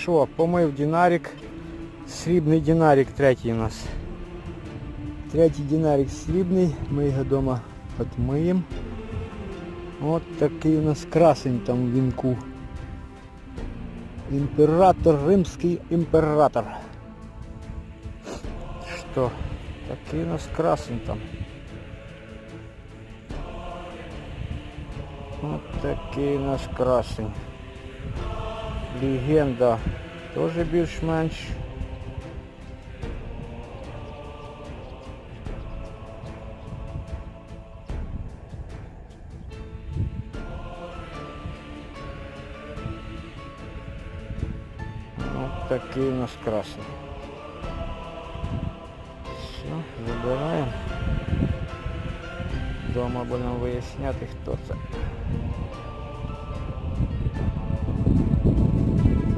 що, помив динарик. Срібний динарик третій у нас. Третій динарик срібний, ми його вдома отмиємо. От такий у нас красень там в вінку. Імператор, римський імператор. Що? Такий у нас красень там. От такий у нас красень. Легенда. Теж більш-менш. От такий у нас красний. Все, забираємо. Дома будемо виясняти, хто це.